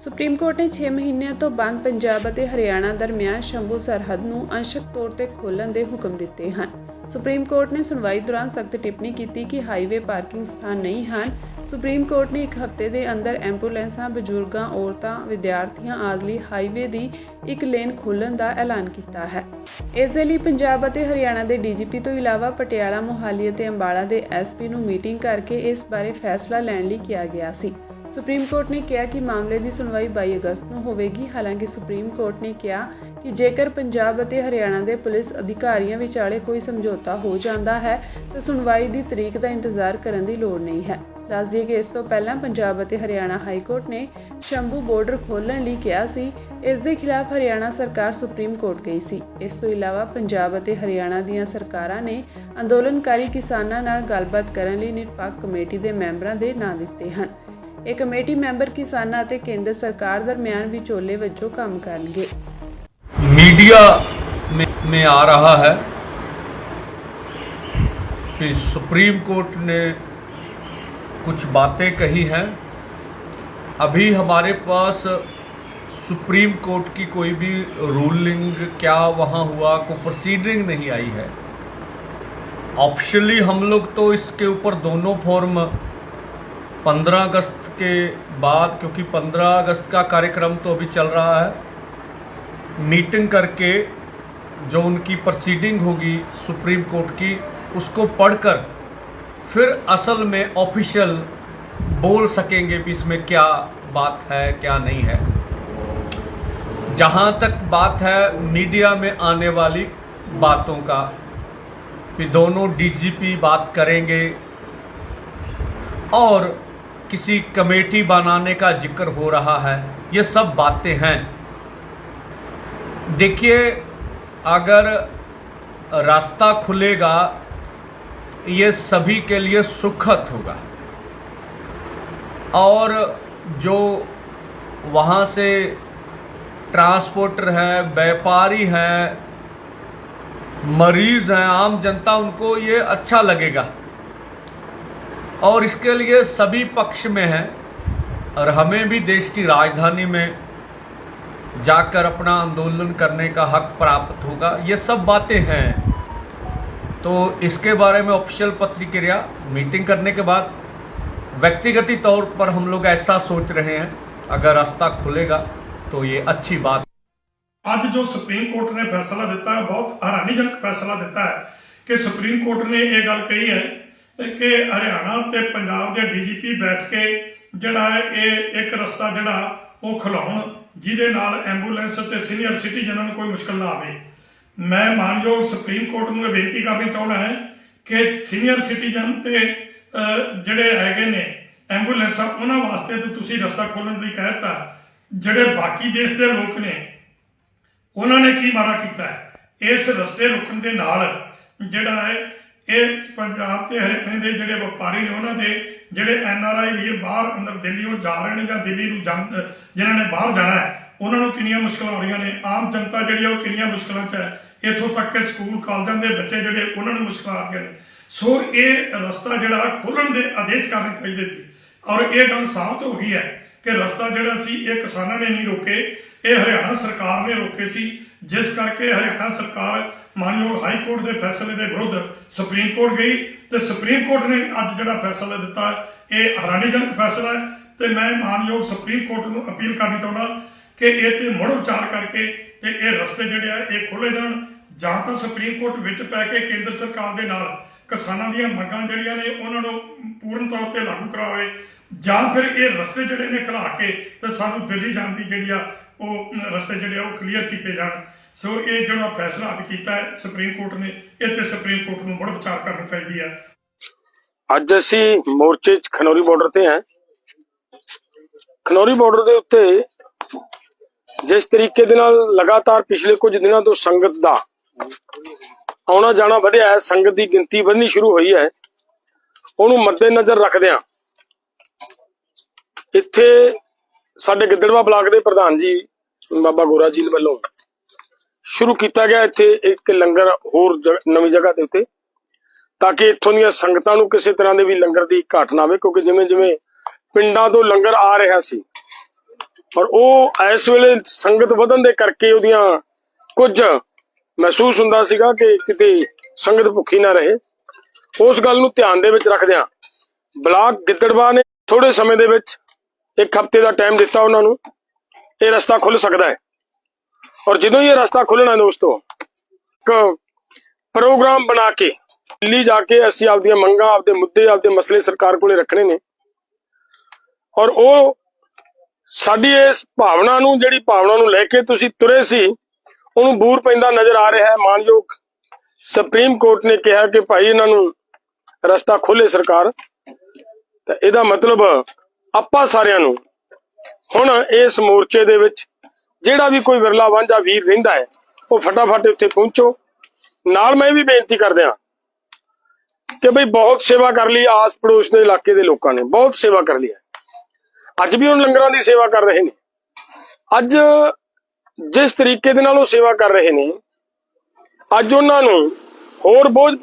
Supreme court ਨੇ 6 ਮਹੀਨਿਆਂ ਤੋਂ ਬੰਦ ਪੰਜਾਬ ਅਤੇ ਹਰਿਆਣਾ ਦਰਮਿਆਨ ਸ਼ੰਭੂ ਸਰਹੱਦ ਨੂੰ ਅੰਸ਼ਕ ਤੌਰ ਤੇ ਖੋਲ੍ਹਣ ਦੇ ਹੁਕਮ ਦਿੱਤੇ ਹਨ। ਸੁਪਰੀਮ ਕੋਰਟ ਨੇ ਸੁਣਵਾਈ ਦੌਰਾਨ ਸਖਤ ਟਿੱਪਣੀ ਕੀਤੀ ਕਿ ਹਾਈਵੇ ਪਾਰਕਿੰਗ ਸਥਾਨ ਨਹੀਂ ਹਨ। ਸੁਪਰੀਮ ਕੋਰਟ ਨੇ ਇੱਕ ਹਫ਼ਤੇ ਦੇ ਅੰਦਰ ਐਂਬੂਲੈਂਸਾਂ, ਬਜ਼ੁਰਗਾਂ, ਔਰਤਾਂ, ਵਿਦਿਆਰਥੀਆਂ ਆਦਿ ਲਈ ਹਾਈਵੇ ਦੀ ਇੱਕ ਲੇਨ ਖੋਲ੍ਹਣ ਦਾ ਐਲਾਨ ਕੀਤਾ ਹੈ। ਇਸ ਦੇ ਲਈ ਪੰਜਾਬ ਅਤੇ ਹਰਿਆਣਾ ਦੇ ਡੀਜੀਪੀ ਤੋਂ ਇਲਾਵਾ ਪਟਿਆਲਾ, ਮੋਹਾਲੀ ਅਤੇ ਅੰਬਾਲਾ ਦੇ ਐਸਪੀ ਨੂੰ ਮੀਟਿੰਗ ਕਰਕੇ ਇਸ ਬਾਰੇ ਫੈਸਲਾ ਲੈਣ ਲਈ ਕਿਹਾ ਗਿਆ ਸੀ। ਸੁਪਰੀਮ ਕੋਰਟ ਨੇ ਕਿਹਾ ਕਿ ਮਾਮਲੇ ਦੀ ਸੁਣਵਾਈ 22 ਅਗਸਤ ਨੂੰ ਹੋਵੇਗੀ। ਹਾਲਾਂਕਿ ਸੁਪਰੀਮ ਕੋਰਟ ਨੇ ਕਿਹਾ ਕਿ ਜੇਕਰ ਪੰਜਾਬ ਅਤੇ ਹਰਿਆਣਾ ਦੇ ਪੁਲਿਸ ਅਧਿਕਾਰੀਆਂ ਵਿਚਾਲੇ ਕੋਈ ਸਮਝੌਤਾ ਹੋ ਜਾਂਦਾ ਹੈ, ਤਾਂ ਸੁਣਵਾਈ ਦੀ ਤਰੀਕ ਦਾ ਇੰਤਜ਼ਾਰ ਕਰਨ ਦੀ ਲੋੜ ਨਹੀਂ ਹੈ। ਦੱਸ ਦਈਏ ਕਿ ਇਸ ਤੋਂ ਪਹਿਲਾਂ ਪੰਜਾਬ ਅਤੇ ਹਰਿਆਣਾ ਹਾਈ ਕੋਰਟ ਨੇ ਸ਼ੰਭੂ ਬਾਰਡਰ ਖੋਲ੍ਹਣ ਲਈ ਕਿਹਾ ਸੀ। ਇਸ ਦੇ ਖਿਲਾਫ ਹਰਿਆਣਾ ਸਰਕਾਰ ਸੁਪਰੀਮ ਕੋਰਟ ਗਈ ਸੀ। ਇਸ ਤੋਂ ਇਲਾਵਾ ਪੰਜਾਬ ਅਤੇ ਹਰਿਆਣਾ ਦੀਆਂ ਸਰਕਾਰਾਂ ਨੇ ਅੰਦੋਲਨਕਾਰੀ ਕਿਸਾਨਾਂ ਨਾਲ ਗੱਲਬਾਤ ਕਰਨ ਲਈ ਨਿਰਪੱਖ ਕਮੇਟੀ ਦੇ ਮੈਂਬਰਾਂ ਦੇ ਨਾਂ ਦਿੱਤੇ ਹਨ। ਇਹ ਕਮੇਟੀ ਮੈਂਬਰ ਕਿਸਾਨਾਂ ਅਤੇ ਕੇਂਦਰ ਸਰਕਾਰ ਦਰਮਿਆਨ ਵਿਚੋਲੇ ਵਜੋਂ ਕੰਮ ਕਰਨਗੇ मीडिया में, में आ रहा है कि सुप्रीम कोर्ट ने कुछ बातें कही हैं अभी हमारे पास सुप्रीम कोर्ट की कोई भी रूलिंग क्या वहाँ हुआ कोई प्रोसीडिंग नहीं आई है ऑप्शनली हम लोग तो इसके ऊपर दोनों फॉर्म 15 अगस्त के बाद, क्योंकि 15 अगस्त का कार्यक्रम तो अभी चल रहा है, मीटिंग करके जो उनकी प्रोसीडिंग होगी सुप्रीम कोर्ट की, उसको पढ़कर फिर असल में ऑफिशियल बोल सकेंगे भी इसमें क्या बात है, क्या नहीं है। जहाँ तक बात है, मीडिया में आने वाली बातों का भी दोनों डीजीपी बात करेंगे और किसी कमेटी बनाने का ज़िक्र हो रहा है। ये सब बातें हैं। देखिए, अगर रास्ता खुलेगा, ये सभी के लिए सुखद होगा। और जो वहाँ से ट्रांसपोर्टर हैं, व्यापारी हैं, मरीज़ हैं, आम जनता, उनको ये अच्छा लगेगा। और इसके लिए सभी पक्ष में है और हमें भी देश की राजधानी में जाकर अपना आंदोलन करने का हक प्राप्त होगा। ये सब बातें हैं। तो इसके बारे में ऑफिशियल पत्रिक्रिया मीटिंग करने के बाद व्यक्तिगत तौर पर हम लोग ऐसा सोच रहे हैं। अगर रास्ता खुलेगा तो ये अच्छी बात। आज जो सुप्रीम कोर्ट ने फैसला देता है, बहुत हैरानीजनक फैसला देता है कि सुप्रीम कोर्ट ने ये गल कही है ਕਿ ਹਰਿਆਣਾ ਤੇ ਪੰਜਾਬ ਦੇ ਡੀਜੀਪੀ ਬੈਠ ਕੇ ਜਿਹੜਾ ਹੈ ਇਹ ਇੱਕ ਰਸਤਾ ਜਿਹੜਾ ਉਹ ਖੁਲਾਉਣ, ਜਿਹਦੇ ਨਾਲ ਐਂਬੂਲੈਂਸ ਤੇ ਸੀਨੀਅਰ ਸਿਟੀਜ਼ਨਾਂ ਨੂੰ ਕੋਈ ਮੁਸ਼ਕਲ ਨਾ ਆਵੇ। ਮੈਂ ਮਾਨਯੋਗ ਸੁਪਰੀਮ ਕੋਰਟ ਨੂੰ ਇਹ ਬੇਨਤੀ ਕਰਨੀ ਚਾਹੁੰਦਾ ਹੈ ਕਿ ਸੀਨੀਅਰ ਸਿਟੀਜ਼ਨ ਤੇ ਜਿਹੜੇ ਹੈਗੇ ਨੇ ਐਂਬੂਲੈਂਸਾਂ, ਉਹਨਾਂ ਵਾਸਤੇ ਤੇ ਤੁਸੀਂ ਰਸਤਾ ਖੋਲਣ ਦੀ ਕਹਿ ਦਿੱਤਾ। ਜਿਹੜੇ ਬਾਕੀ ਦੇਸ਼ ਦੇ ਲੋਕ ਨੇ, ਉਹਨਾਂ ਨੇ ਕੀ ਮਾੜਾ ਕੀਤਾ ਇਸ ਰਸਤੇ ਰੁਕਣ ਦੇ ਨਾਲ ਜਿਹੜਾ ਹੈ ਇਹ ਪੰਜਾਬ ਤੇ ਹਰਿਆਣੇ ਦੇ ਜਿਹੜੇ ਵਪਾਰੀ ਨੇ ਉਹਨਾਂ ਦੇ ਜਿਹੜੇ ਐਨ ਆਰ ਆਈ ਵੀਰ ਬਾਹਰ ਅੰਦਰ ਦਿੱਲੀੋਂ ਜਾ ਰਹੇ ਨੇ ਜਾਂ ਦਿੱਲੀ ਨੂੰ ਜਾਂ, ਜਿਨ੍ਹਾਂ ਨੇ ਬਾਹਰ ਜਾਣਾ ਹੈ, ਉਹਨਾਂ ਨੂੰ ਕਿੰਨੀਆਂ ਮੁਸ਼ਕਲਾਂ ਆ ਰਹੀਆਂ ਨੇ? ਆਮ ਜਨਤਾ ਜਿਹੜੀ ਆ ਉਹ ਕਿੰਨੀਆਂ ਮੁਸ਼ਕਲਾਂ 'ਚ ਹੈ? ਇੱਥੋਂ ਤੱਕ ਕਿ ਸਕੂਲ, ਕਾਲਜਾਂ ਦੇ ਬੱਚੇ ਜਿਹੜੇ, ਉਹਨਾਂ ਨੂੰ ਮੁਸ਼ਕਲਾਂ ਆ ਰਹੀਆਂ ਨੇ। ਸੋ ਇਹ ਰਸਤਾ ਜਿਹੜਾ ਖੋਲਣ ਦੇ ਆਦੇਸ਼ ਕਰਨੇ ਚਾਹੀਦੇ ਸੀ। ਔਰ ਇਹ ਗੱਲ ਸਾਫ਼ ਹੋ ਗਈ ਹੈ ਕਿ ਰਸਤਾ ਜਿਹੜਾ ਸੀ, ਇਹ ਕਿਸਾਨਾਂ ਨੇ ਨਹੀਂ ਰੋਕੇ। ਇਹ ਹਰਿਆਣਾ ਸਰਕਾਰ ਨੇ ਰੋਕੇ ਸੀ, ਜਿਸ ਕਰਕੇ ਹਰਿਆਣਾ ਸਰਕਾਰ ਮਾਨਯੋਗ ਹਾਈ ਕੋਰਟ ਦੇ ਫੈਸਲੇ ਦੇ ਵਿਰੁੱਧ ਸੁਪਰੀਮ ਕੋਰਟ ਗਈ ਤੇ ਸੁਪਰੀਮ ਕੋਰਟ ਨੇ ਅੱਜ ਜਿਹੜਾ ਫੈਸਲਾ ਦਿੱਤਾ, ਇਹ ਹੈਰਾਨੀਜਨਕ ਫੈਸਲਾ ਹੈ ਤੇ ਮੈਂ ਮਾਨਯੋਗ ਸੁਪਰੀਮ ਕੋਰਟ ਨੂੰ ਅਪੀਲ ਕਰਨੀ ਚਾਹੁੰਦਾ ਕਿ ਇਹ ਤੇ ਮੁੜ ਵਿਚਾਰ ਕਰਕੇ ਤੇ ਇਹ ਰਸਤੇ ਜਿਹੜੇ ਆ, ਇਹ ਖੋਲੇ ਜਾਣ। ਜਾਂ ਤਾਂ ਸੁਪਰੀਮ ਕੋਰਟ ਵਿੱਚ ਪੈ ਕੇ ਕੇਂਦਰ ਸਰਕਾਰ ਦੇ ਨਾਲ ਕਿਸਾਨਾਂ ਦੀਆਂ ਮੰਗਾਂ ਜਿਹੜੀਆਂ ਨੇ, ਉਹਨਾਂ ਨੂੰ ਪੂਰਨ ਤੌਰ ਤੇ ਲਾਗੂ ਕਰਾਵੇ, ਜਾਂ ਫਿਰ ਇਹ ਰਸਤੇ ਜਿਹੜੇ ਨੇ ਖਲਾ ਕੇ ਤੇ ਸਾਨੂੰ ਦਿੱਲੀ ਜਾਣ ਦੀ ਜਿਹੜੀ ਆ, ਉਹ ਰਸਤੇ ਜਿਹੜੇ ਆ, ਉਹ ਕਲੀਅਰ ਕੀਤੇ ਜਾਣ। ਸੋ ਇਹ ਜਿਹੜਾ ਫੈਸਲਾ ਅੱਜ ਕੀਤਾ ਹੈ ਸੁਪਰੀਮ ਕੋਰਟ ਨੇ, ਇਹ ਤੇ ਸੁਪਰੀਮ ਕੋਰਟ ਨੂੰ ਮੁੜ ਵਿਚਾਰ ਕਰਨੀ ਚਾਹੀਦੀ ਹੈ। ਅੱਜ ਅਸੀਂ ਮੋਰਚੇ 'ਚ ਖਨੌਰੀ ਬਾਰਡਰ ਤੇ ਹਾਂ। ਖਨੌਰੀ ਬਾਰਡਰ ਦੇ ਉੱਤੇ ਜਿਸ ਤਰੀਕੇ ਦੇ ਨਾਲ ਲਗਾਤਾਰ ਪਿਛਲੇ ਕੁਝ ਦਿਨਾਂ ਤੋਂ ਸੰਗਤ ਦਾ ਆਉਣਾ ਜਾਣਾ ਵਧਿਆ ਹੈ, ਸੰਗਤ ਦੀ ਗਿਣਤੀ ਵਧਣੀ ਸ਼ੁਰੂ ਹੋਈ ਹੈ, ਉਹਨੂੰ ਮੱਦੇਨਜ਼ਰ ਰੱਖਦਿਆਂ ਇੱਥੇ ਸਾਡੇ ਗਿੱਦੜਵਾ ਬਲਾਕ ਦੇ ਪ੍ਰਧਾਨ ਜੀ, ਬਾਬਾ ਗੋਰਾ ਜੀ ਵੱਲੋਂ ਸ਼ੁਰੂ ਕੀਤਾ ਗਿਆ ਇੱਥੇ ਇੱਕ ਲੰਗਰ ਹੋਰ ਨਵੀਂ ਜਗ੍ਹਾ ਦੇ ਉੱਤੇ, ਤਾਂ ਕਿ ਇੱਥੋਂ ਦੀਆਂ ਸੰਗਤਾਂ ਨੂੰ ਕਿਸੇ ਤਰ੍ਹਾਂ ਦੇ ਵੀ ਲੰਗਰ ਦੀ ਘਾਟ ਨਾ ਆਵੇ, ਕਿਉਂਕਿ ਜਿਵੇਂ ਜਿਵੇਂ ਪਿੰਡਾਂ ਤੋਂ ਲੰਗਰ ਆ ਰਿਹਾ ਸੀ, ਔਰ ਉਹ ਇਸ ਵੇਲੇ ਸੰਗਤ ਵਧਣ ਦੇ ਕਰਕੇ ਉਹਦੀਆਂ ਕੁਝ ਮਹਿਸੂਸ ਹੁੰਦਾ ਸੀਗਾ ਕਿ ਕਿਤੇ ਸੰਗਤ ਭੁੱਖੀ ਨਾ ਰਹੇ। ਉਸ ਗੱਲ ਨੂੰ ਧਿਆਨ ਦੇ ਵਿੱਚ ਰੱਖਦਿਆਂ ਬਲਾਕ ਗਿੱਦੜਵਾ ਨੇ ਥੋੜੇ ਸਮੇਂ ਦੇ ਵਿੱਚ ਇੱਕ ਹਫ਼ਤੇ ਦਾ ਟਾਈਮ ਦਿੱਤਾ ਉਹਨਾਂ ਨੂੰ, ਇਹ ਰਸਤਾ ਖੁੱਲ ਸਕਦਾ ਹੈ। ਔਰ ਜਦੋਂ ਇਹ ਰਸਤਾ ਖੁੱਲਣਾ ਦੋਸਤੋ ਪ੍ਰੋਗਰਾਮ ਬਣਾ ਕੇ, ਦਿੱਲੀ ਜਾ ਕੇ ਅਸੀਂ ਆਪਦੀਆਂ ਮੰਗਾਂ, ਆਪਦੇ ਮੁੱਦੇ, ਆਪਦੇ ਮਸਲੇ ਸਰਕਾਰ ਕੋਲੇ ਰੱਖਣੇ ਨੇ। ਔਰ ਉਹ ਸਾਡੀ ਇਸ ਭਾਵਨਾ ਨੂੰ, ਜਿਹੜੀ ਭਾਵਨਾ ਨੂੰ ਲੈ ਕੇ ਤੁਸੀਂ ਤੁਰੇ ਸੀ, ਉਹਨੂੰ ਬੂਰ ਪੈਂਦਾ ਨਜ਼ਰ ਆ ਰਿਹਾ ਹੈ। ਮਾਨਯੋਗ ਸੁਪਰੀਮ ਕੋਰਟ ਨੇ ਕਿਹਾ ਕਿ ਭਾਈ ਇਹਨਾਂ ਨੂੰ ਰਸਤਾ ਖੋਲੇ ਸਰਕਾਰ। ਤਾਂ ਇਹਦਾ ਮਤਲਬ ਆਪਾਂ ਸਾਰਿਆਂ ਨੂੰ ਹੁਣ ਇਸ ਮੋਰਚੇ ਦੇ ਵਿੱਚ ਜਿਹੜਾ ਵੀ ਕੋਈ ਵਿਰਲਾ ਵਾਂਝਾ ਵੀਰ ਰਹਿੰਦਾ ਹੈ, ਉਹ ਫਟਾਫਟ ਉੱਥੇ ਪਹੁੰਚੋ। ਨਾਲ ਮੈਂ ਇਹ ਵੀ ਬੇਨਤੀ ਕਰਦਿਆਂ ਕਿ ਬਈ ਬਹੁਤ ਸੇਵਾ ਕਰ ਲਈ ਆਸ ਪੜੋਸ ਦੇ ਇਲਾਕੇ ਦੇ ਲੋਕਾਂ ਨੇ, ਬਹੁਤ ਸੇਵਾ ਕਰ ਲਈ ਅੱਜ ਵੀ ਉਹ ਲੰਗਰਾਂ ਦੀ ਸੇਵਾ ਕਰ ਰਹੇ ਨੇ। ਅੱਜ ਜਿਸ ਤਰੀਕੇ ਦੇ ਨਾਲ ਉਹ ਸੇਵਾ ਕਰ ਰਹੇ ਨੇ, ਅੱਜ ਉਹਨਾਂ ਨੂੰ ਹੋਰ ਬੋਝ